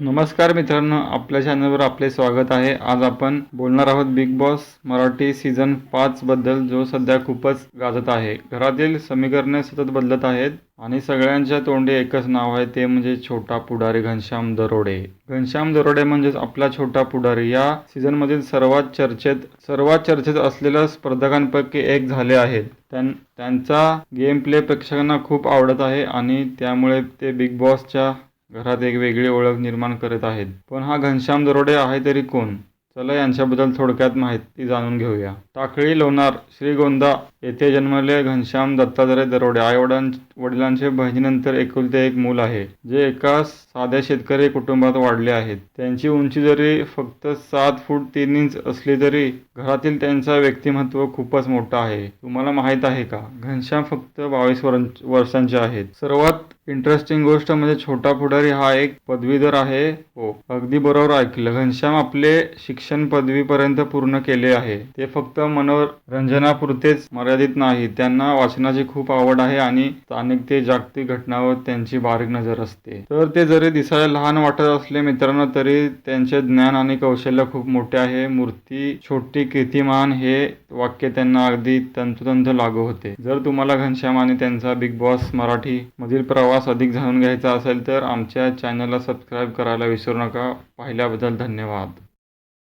नमस्कार मित्रांनो आपल्या चॅनलवर आपले स्वागत आहे. आज आपण बोलणार आहोत बिग बॉस मराठी सीझन पाच बद्दल जो सध्या खूपच गाजत आहे. घरातील समीकरणे सतत बदलत आहेत आणि सगळ्यांच्या तोंडी एकच नाव आहे ते म्हणजे छोटा पुढारी घनश्याम दरोडे. घनश्याम दरोडे म्हणजेच आपला छोटा पुढारी. या सीझन मधील सर्वात चर्चेत सर्वात चर्चेत असलेल्या स्पर्धकांपैकी एक झाले आहेत. त्यां त्यांचा गेम प्ले प्रेक्षकांना खूप आवडत आहे आणि त्यामुळे ते बिग बॉसच्या घरात एक वेगळी ओळख निर्माण करत आहेत. पण हा घनश्याम दरोडे आहे तरी कोण? चला यांच्याबद्दल थोडक्यात माहिती जाणून घेऊया. टाकळी लोणार श्रीगोंदा येथे जन्मले घनश्याम दत्तात्रय दरोडे आईवडां वडिलांचे बहिणीनंतर एकुलते एक मूल आहे जे एका साध्या शेतकरी कुटुंबात वाढले आहेत. त्यांची उंची जरी फक्त सात फूट तीन इंच असली तरी घरातील त्यांचा व्यक्तिमत्व खूपच मोठा आहे. तुम्हाला माहीत आहे का? घनश्याम फक्त बावीस वर्षांचे आहेत. सर्वात इंटरेस्टिंग गोष्ट म्हणजे छोटा पुढारी हा एक पदवीधर आहे. हो अगदी बरोबर ऐकलं. घनश्याम आपले शिक्षण पदवीपर्यंत पूर्ण केले आहे. ते फक्त मनोरंजनापुरतेच मर्यादित नाही. त्यांना वाचनाची खूप आवड आहे आणि स्थानिक ते जागतिक घटनावर त्यांची बारीक नजर असते. तर ते जरी दिसायला लहान वाटत असले मित्रांनो तरी त्यांचे ज्ञान आणि कौशल्य खूप मोठे आहे. मूर्ती छोटी कीर्तिमान हे वाक्य त्यांना अगदी तंतोतंत लागू होते. जर तुम्हाला घनश्याम आणि त्यांचा बिग बॉस मराठी मधील प्रवास अधिक जाणून घ्यायचा असेल तर आमच्या चॅनलला सबस्क्राईब करायला विसरू नका. पाहिल्याबद्दल धन्यवाद.